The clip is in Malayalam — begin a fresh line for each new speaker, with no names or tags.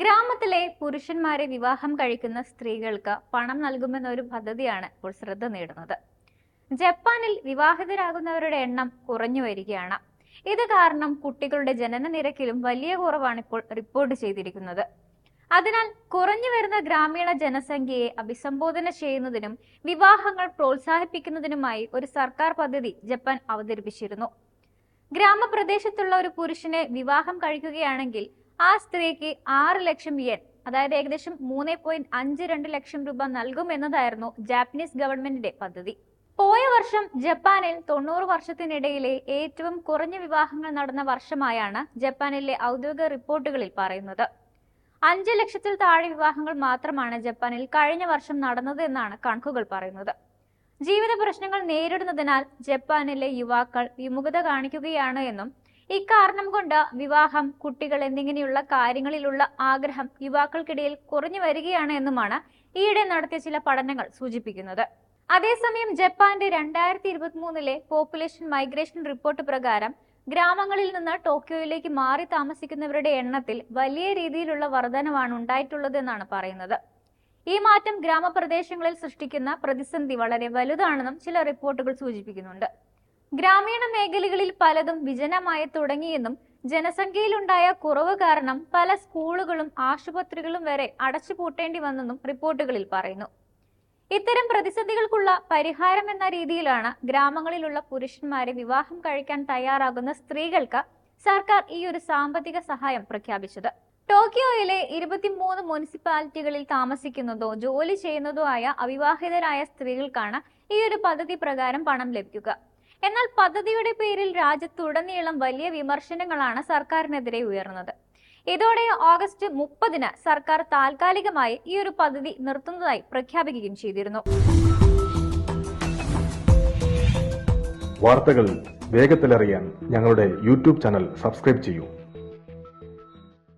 ഗ്രാമത്തിലെ പുരുഷന്മാരെ വിവാഹം കഴിക്കുന്ന സ്ത്രീകൾക്ക് പണം നൽകുമെന്ന ഒരു പദ്ധതിയാണ് ഇപ്പോൾ ശ്രദ്ധ നേടുന്നത്. ജപ്പാനിൽ വിവാഹിതരാകുന്നവരുടെ എണ്ണം കുറഞ്ഞു വരികയാണ്. ഇത് കാരണം കുട്ടികളുടെ ജനന നിരക്കിലും വലിയ കുറവാണ് ഇപ്പോൾ റിപ്പോർട്ട് ചെയ്തിരിക്കുന്നത്. അതിനാൽ കുറഞ്ഞു വരുന്ന ഗ്രാമീണ ജനസംഖ്യയെ അഭിസംബോധന ചെയ്യുന്നതിനും വിവാഹങ്ങൾ പ്രോത്സാഹിപ്പിക്കുന്നതിനുമായി ഒരു സർക്കാർ പദ്ധതി ജപ്പാൻ അവതരിപ്പിച്ചിരുന്നു. ഗ്രാമപ്രദേശത്തുള്ള ഒരു പുരുഷനെ വിവാഹം കഴിക്കുകയാണെങ്കിൽ ആ സ്ത്രീക്ക് ആറ് ലക്ഷം യെൻ അതായത് ഏകദേശം മൂന്ന് പോയിന്റ് അഞ്ച് രണ്ട് ലക്ഷം രൂപ നൽകുമെന്നതായിരുന്നു ജാപ്പനീസ് ഗവൺമെന്റിന്റെ പദ്ധതി. പോയ വർഷം ജപ്പാനിൽ തൊണ്ണൂറ് വർഷത്തിനിടയിലെ ഏറ്റവും കുറഞ്ഞ വിവാഹങ്ങൾ നടന്ന വർഷമായാണ് ജപ്പാനിലെ ഔദ്യോഗിക റിപ്പോർട്ടുകളിൽ പറയുന്നത്. അഞ്ച് ലക്ഷത്തിൽ താഴെ വിവാഹങ്ങൾ മാത്രമാണ് ജപ്പാനിൽ കഴിഞ്ഞ വർഷം നടന്നത് എന്നാണ് കണക്കുകൾ പറയുന്നത്. ജീവിത പ്രശ്നങ്ങൾ നേരിടുന്നതിനാൽ ജപ്പാനിലെ യുവാക്കൾ വിമുഖത കാണിക്കുകയാണ് എന്നും ഇക്കാരണം കൊണ്ട് വിവാഹം കുട്ടികൾ എന്നിങ്ങനെയുള്ള കാര്യങ്ങളിലുള്ള ആഗ്രഹം യുവാക്കൾക്കിടയിൽ കുറഞ്ഞു വരികയാണ് എന്നുമാണ് ഈയിടെ നടത്തിയ ചില പഠനങ്ങൾ സൂചിപ്പിക്കുന്നത്. അതേസമയം ജപ്പാന്റെ രണ്ടായിരത്തി ഇരുപത്തി മൂന്നിലെ പോപ്പുലേഷൻ മൈഗ്രേഷൻ റിപ്പോർട്ട് പ്രകാരം ഗ്രാമങ്ങളിൽ നിന്ന് ടോക്കിയോയിലേക്ക് മാറി താമസിക്കുന്നവരുടെ എണ്ണത്തിൽ വലിയ രീതിയിലുള്ള വർധനവാണ് ഉണ്ടായിട്ടുള്ളതെന്നാണ് പറയുന്നത്. ഈ മാറ്റം ഗ്രാമപ്രദേശങ്ങളിൽ സൃഷ്ടിക്കുന്ന പ്രതിസന്ധി വളരെ വലുതാണെന്നും ചില റിപ്പോർട്ടുകൾ സൂചിപ്പിക്കുന്നുണ്ട്. ഗ്രാമീണ മേഖലകളിൽ പലതും വിജനമായി തുടങ്ങിയെന്നും ജനസംഖ്യയിലുണ്ടായ കുറവ് കാരണം പല സ്കൂളുകളും ആശുപത്രികളും വരെ അടച്ചുപൂട്ടേണ്ടി വന്നെന്നും റിപ്പോർട്ടുകളിൽ പറയുന്നു. ഇത്തരം പ്രതിസന്ധികൾക്കുള്ള പരിഹാരം എന്ന രീതിയിലാണ് ഗ്രാമങ്ങളിലുള്ള പുരുഷന്മാരെ വിവാഹം കഴിക്കാൻ തയ്യാറാകുന്ന സ്ത്രീകൾക്ക് സർക്കാർ ഈ ഒരു സാമ്പത്തിക സഹായം പ്രഖ്യാപിച്ചത്. ടോക്കിയോയിലെ ഇരുപത്തിമൂന്ന് മുനിസിപ്പാലിറ്റികളിൽ താമസിക്കുന്നതോ ജോലി ചെയ്യുന്നതോ ആയ അവിവാഹിതരായ സ്ത്രീകൾക്കാണ് ഈ ഒരു പദ്ധതി പ്രകാരം പണം ലഭിക്കുക. എന്നാൽ പദ്ധതിയുടെ പേരിൽ രാജ്യത്തുടനീളം വലിയ വിമർശനങ്ങളാണ് സർക്കാരിനെതിരെ ഉയർന്നത്. ഇതോടെ ഓഗസ്റ്റ് മുപ്പതിന് സർക്കാർ താൽക്കാലികമായി ഈ ഒരു പദ്ധതി നിർത്തുന്നതായി പ്രഖ്യാപിക്കുകയും ചെയ്തിരുന്നു.
വാർത്തകൾ വേഗത്തിലറിയാൻ ഞങ്ങളുടെ യൂട്യൂബ് ചാനൽ സബ്സ്ക്രൈബ് ചെയ്യൂ.